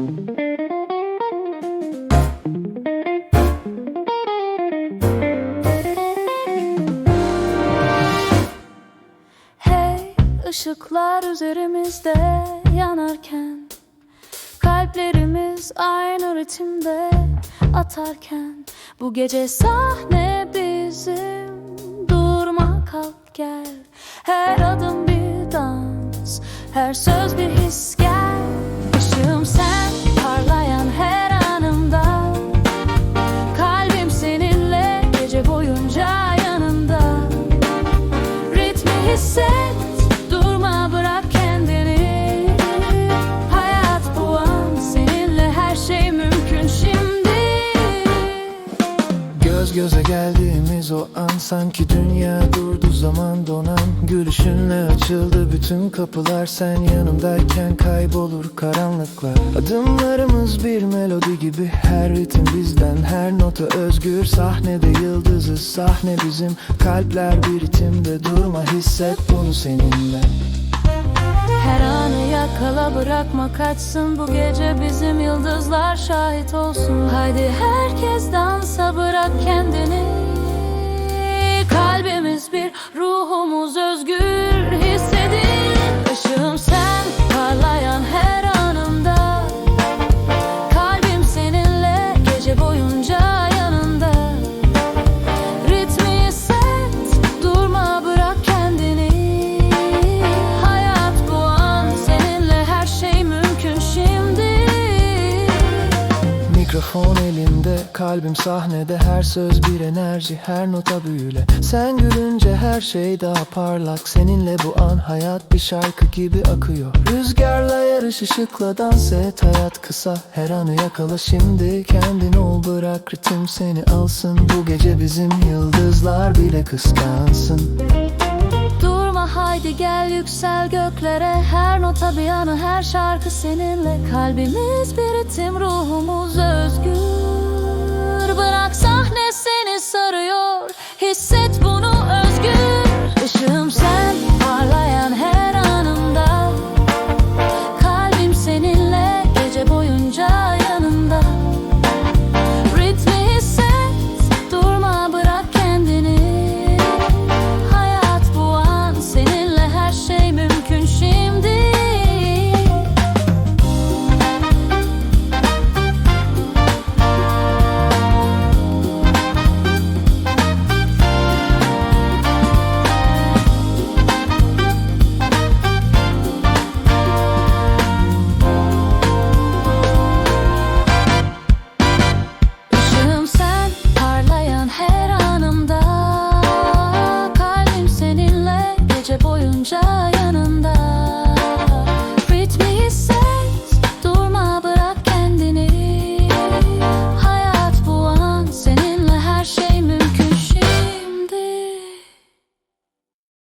Hey ışıklar üzerimizde yanarken Kalplerimiz aynı ritimde atarken Bu gece sahne bizim Durma kalk gel. Her adım bir dans Her söz bir his göze geldiğimiz o an sanki dünya durdu zaman donan Gülüşünle açıldı. Bütün kapılar sen yanımdayken kaybolur karanlıklar. Adımlarımız bir melodi gibi her ritim bizden. Her nota özgür Sahnede yıldızız sahne bizim. Kalpler bir ritimde durma hisset bunu seninle. Her anı yakala bırakma kaçsın. Bu gece bizim yıldızlar şahit olsun. Haydi herkes dansa bırak kendini. Kalbimiz Mikrofon elimde, kalbim sahnede Her söz bir enerji, her nota büyüle. Sen gülünce her şey daha parlak Seninle bu an hayat bir şarkı gibi akıyor. Rüzgarla yarış ışıkla dans et Hayat kısa, her anı yakala. Şimdi Kendin ol bırak ritim seni alsın. Bu gece bizim yıldızlar bile kıskansın haydi gel yüksel göklere Her nota bir anı her şarkı seninle. Kalbimiz bir ritim ruhumuz özgür. Bırak sahne seni enjoy.